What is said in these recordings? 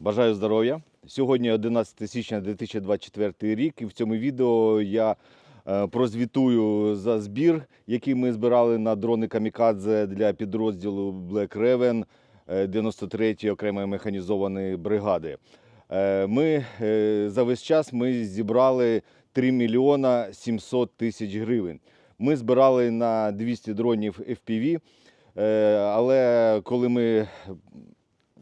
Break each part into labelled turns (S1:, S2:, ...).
S1: Бажаю здоров'я. Сьогодні 11 січня 2024 рік, і в цьому відео я е, прозвітую за збір, який ми збирали на дрони Камікадзе для підрозділу Black Raven е, 93-ї окремої механізованої бригади. Е, Ми е, за весь час ми зібрали 3 мільйона 700 тисяч гривень. Ми збирали на 200 дронів FPV, але коли ми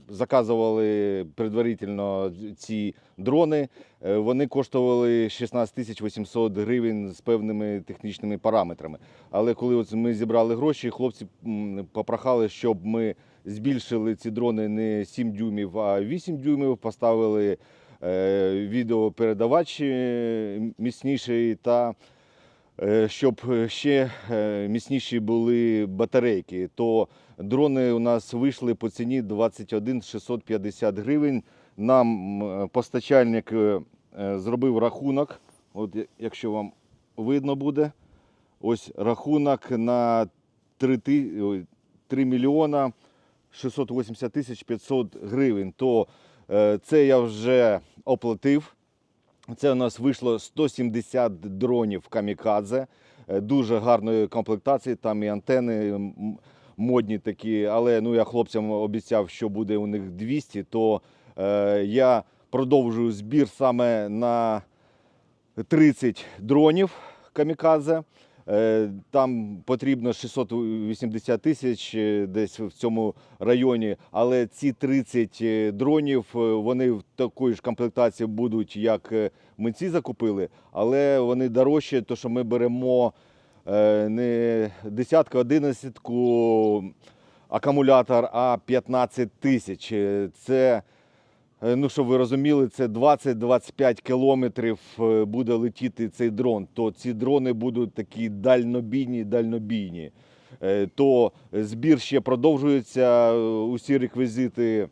S1: заказували предварительно ці дрони, е, вони коштували 16 тисяч 800 гривень з певними технічними параметрами. Але коли от ми зібрали гроші, хлопці попрохали, щоб ми збільшили ці дрони не 7 дюймів, а 8 дюймів, поставили е, відеопередавач е, міцніший та щоб ще е, міцніші були батарейки, то дрони у нас вийшли по ціні 21 650 гривень. Нам постачальник е, е, зробив рахунок, от якщо вам видно буде, ось рахунок на 3, ти- 3 мільйона 680 тисяч 500 гривень. То е, це я вже оплатив. Це у нас вийшло 170 дронів камікадзе, е, дуже гарної комплектації, там і антени модні такі, але ну, я хлопцям обіцяв, що буде у них 200, то е, я продовжую збір саме на 30 дронів камікадзе. Е, Там потрібно 680 тисяч е, десь в цьому районі, але ці 30 е, дронів вони в такої ж комплектації будуть, як ми ці закупили, але вони дорожчі, тому що ми беремо не десятку, одинадцятку акумулятор, а 15 тисяч. Це Ну, щоб ви розуміли, це 20-25 кілометрів е, буде летіти цей дрон. То ці дрони будуть такі дальнобійні, дальнобійні. Е, То збір ще продовжується. е, Усі реквізити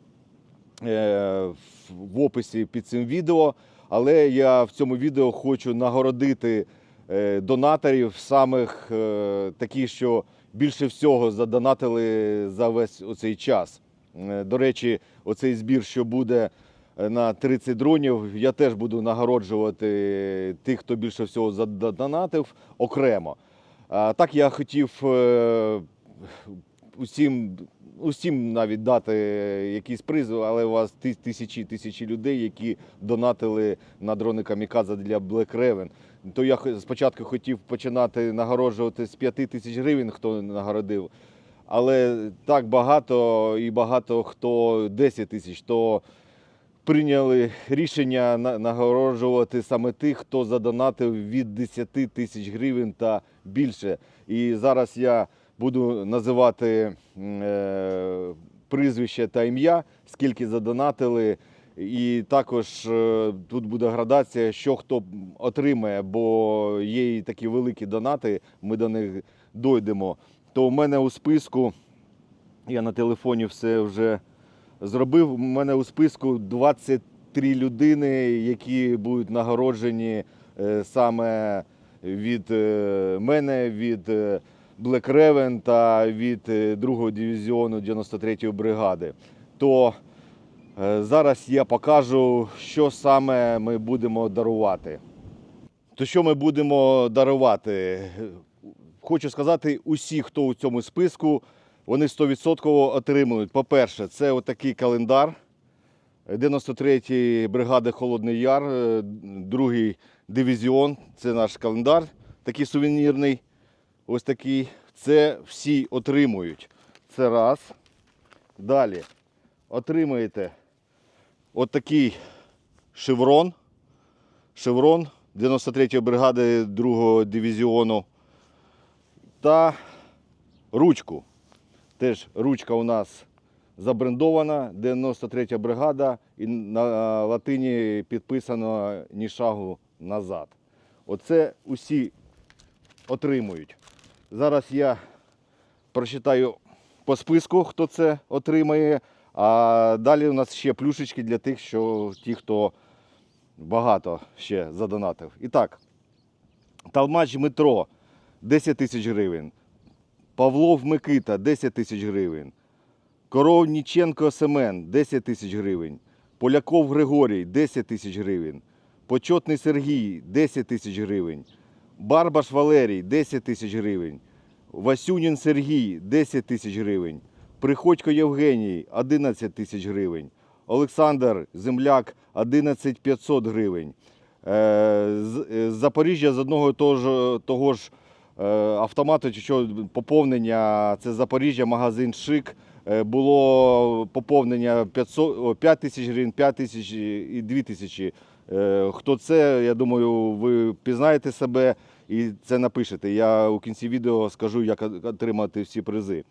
S1: е, в- описі під цим відео. Але я в цьому відео хочу нагородити е, донаторів, самих е, такі, що більше всього задонатили за весь оцей час. Е, До речі, оцей збір, що буде е, на 30 дронів, я теж буду нагороджувати тих, хто більше всього задонатив окремо. Так я хотів е, усім, усім навіть дати якийсь приз, але у вас тисячі тисячі людей, які донатили на дрони Камікадзе для Black Raven. То я спочатку хотів починати нагороджувати з 5 тисяч гривень, хто нагородив. Але так багато і багато хто 10 тисяч, то прийняли рішення нагороджувати саме тих, хто задонатив від 10 тисяч гривень та більше. І зараз я буду називати е, прізвище та ім'я, скільки задонатили. І також е, тут буде градація, що хто отримає, бо є і такі великі донати, ми до них дойдемо. То у мене у списку, я на телефоні все вже зробив. У мене у списку 23 людини, які будуть нагороджені е, саме від е, мене, від е, Black Raven та від е, 2-го дивізіону 93-ї бригади. То зараз я покажу, що саме ми будемо дарувати. То що ми будемо дарувати? Хочу сказати, усі, хто у цьому списку, вони 100% отримують. По-перше, це отакий календар 93-ї бригади Холодний Яр, е, другий дивізіон. Це наш календар, такий сувенірний. Ось такий. Це всі отримують. Це раз. Далі отримаєте отакий шеврон. Шеврон 93-ї бригади 2-го дивізіону та ручку. Теж ручка у нас забрендована, 93 я бригада, і на латині підписано ні шагу назад. Оце усі отримують. Зараз я прочитаю по списку, хто це отримає. А далі у нас ще плюшечки для тих, що ті, хто багато ще задонатив. І так, Талмач Дмитро 10 тисяч гривень. Павлов Микита 10 тисяч гривень. Коровніченко Семен 10 тисяч гривень. Поляков Григорій 10 тисяч гривень. Почетний Сергій 10 тисяч гривень. Барбаш Валерій 10 тисяч гривень. Васюнін Сергій 10 тисяч гривень. Приходько Євгеній 11 тисяч гривень. Олександр Земляк 11 500 гривень. Е, З е, Запоріжжя з одного того ж, автомату, чи що поповнення, це Запоріжжя, магазин Шик. Е, Було поповнення 500, 5 тисяч гривень, 5 тисяч і 2 тисячі. Е, Хто це, я думаю, ви пізнаєте себе і це напишете. Я у кінці відео скажу, як отримати всі призи.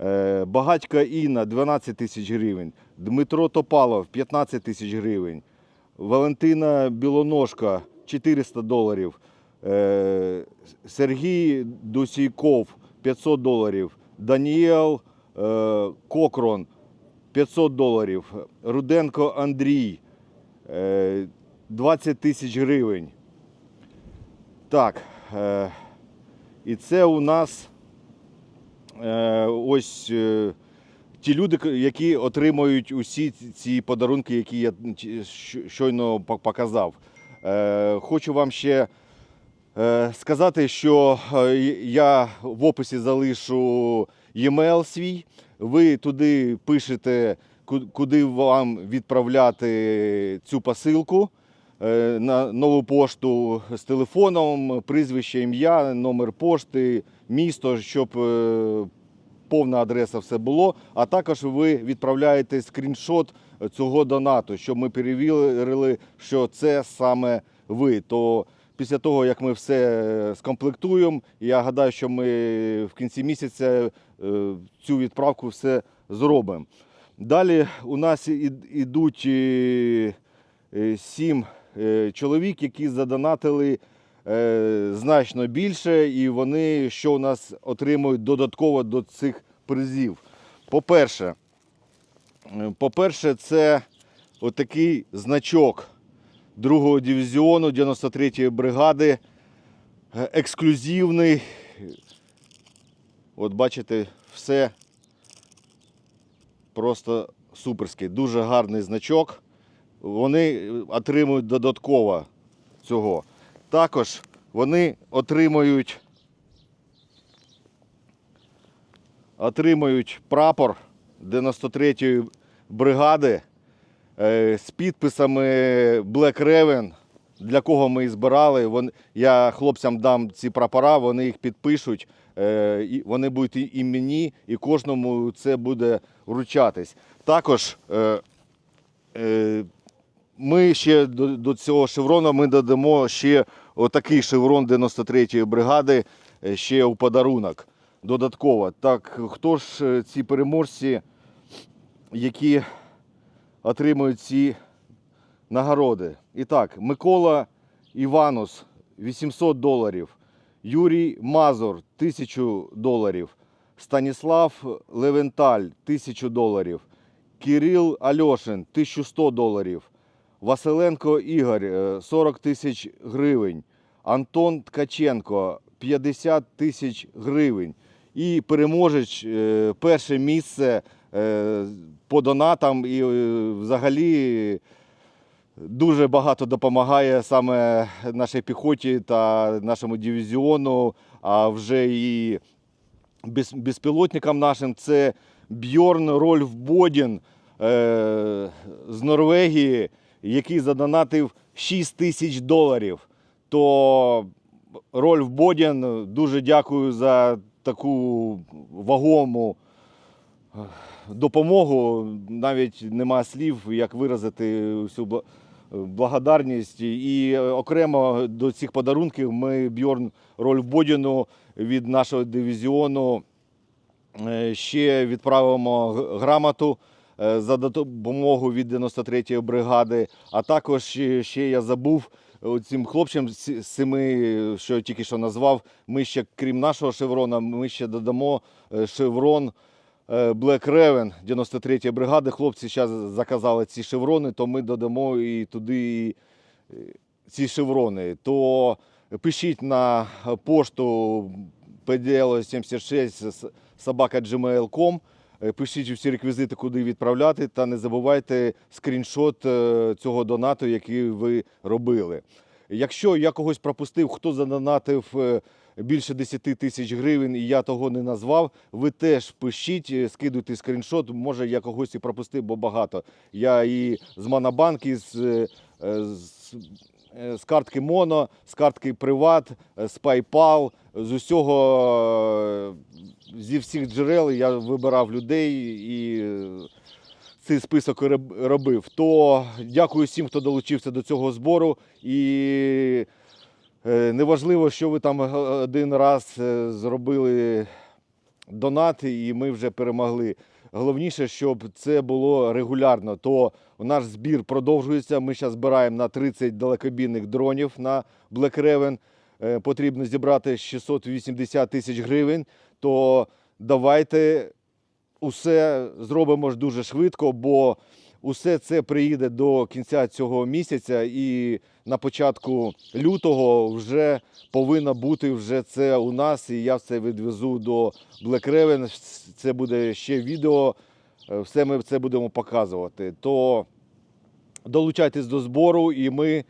S1: Е, Багатька Інна 12 тисяч гривень, Дмитро Топалов 15 тисяч гривень, Валентина Білоножка 400 доларів, Е, Сергій Дусійков 500 доларів, Даніел е, Кокрон 500 доларів, Руденко Андрій е, 20 тисяч гривень. Так, е, і це у нас е, ось е, ті люди, які отримують усі ці- подарунки, які я щойно показав. Е, Хочу вам ще е, сказати, що е, я в описі залишу e-mail свій. Ви туди пишете, куди вам відправляти цю посилку е, на нову пошту з телефоном, прізвище, ім'я, номер пошти, місто, щоб е, повна адреса все було. А також ви відправляєте скріншот цього донату, щоб ми перевірили, що це саме ви. То після того, як ми все скомплектуємо, я гадаю, що ми в кінці місяця е, цю відправку все зробимо. Далі у нас ідуть е, е, сім е, чоловік, які задонатили е, значно більше, і вони що у нас отримують додатково до цих призів. По-перше, е, по-перше, це отакий значок 2-го дивізіону 93-ї бригади. е, Ексклюзивний. От бачите, все просто суперський. Дуже гарний значок. Вони отримують додатково цього. Також вони отримують, отримують прапор 93-ї бригади е, з підписами Black Raven, для кого ми і збирали. Я хлопцям дам ці прапора, вони їх підпишуть. е, Вони будуть і- мені, і кожному це буде вручатись. Також е, е, ми ще до, цього шеврона ми додамо ще отакий шеврон 93-ї бригади е, ще у подарунок додатково. Так, хто ж е, ці переможці, які отримують ці нагороди? І так, Микола Іванус 800 доларів, Юрій Мазур 1000 доларів, Станіслав Левенталь 1000 доларів, Кирил Альошин 1100 доларів. Василенко Ігор е, 40 тисяч гривень, Антон Ткаченко 50 тисяч гривень. І переможець е, перше місце е, по донатам і е, взагалі дуже багато допомагає саме нашій піхоті та нашому дивізіону, а вже і безпілотникам нашим це Бьорн Рольф Бодін е, з Норвегії, який задонатив 6 тисяч доларів. То Рольф Бодін, дуже дякую за таку вагому е, допомогу. Навіть нема слів, як виразити всю благодарність. І е, окремо до цих подарунків ми Бьорн Рольф Бодіну від нашого дивізіону е, ще відправимо грамоту е, за допомогу від 93-ї бригади. А також ще, я забув цим хлопцям семи, що я тільки що назвав. Ми ще, крім нашого шеврона, ми ще додамо шеврон. Е, Black Raven 93-ї бригади. Хлопці зараз заказали ці шеврони, то ми додамо і туди е, ці шеврони. То пишіть на пошту pdl76 собака.gmail.com Е, Пишіть всі реквізити, куди відправляти, та не забувайте скріншот е, цього донату, який ви робили. Якщо я когось пропустив, хто задонатив більше 10 тисяч гривень, і я того не назвав, ви теж пишіть, е, скидуйте скріншот. Може, я когось і пропустив, бо багато. Я і з Монобанки, з, е, е, з, з картки Моно, з картки Приват, з PayPal, з усього, зі всіх джерел я вибирав людей і цей список роб- робив. То дякую всім, хто долучився до цього збору. І неважливо, що ви там е, один раз е, зробили донат, і ми вже перемогли. Головніше, щоб це було регулярно. То наш збір продовжується. Ми зараз збираємо на 30 далекобійних дронів на Black Raven. Е, Потрібно зібрати 680 тисяч гривень. То давайте усе зробимо ж дуже швидко, бо усе це приїде до кінця цього місяця, і на початку лютого вже повинно бути вже це у нас. І я все відвезу до Black Raven. Це буде ще відео. е, Все ми це будемо показувати. То долучайтесь до збору, і ми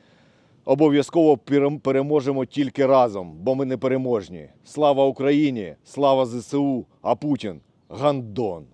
S1: обов'язково переможемо тільки разом, бо ми не переможні. Слава Україні! Слава ЗСУ! А Путін гандон!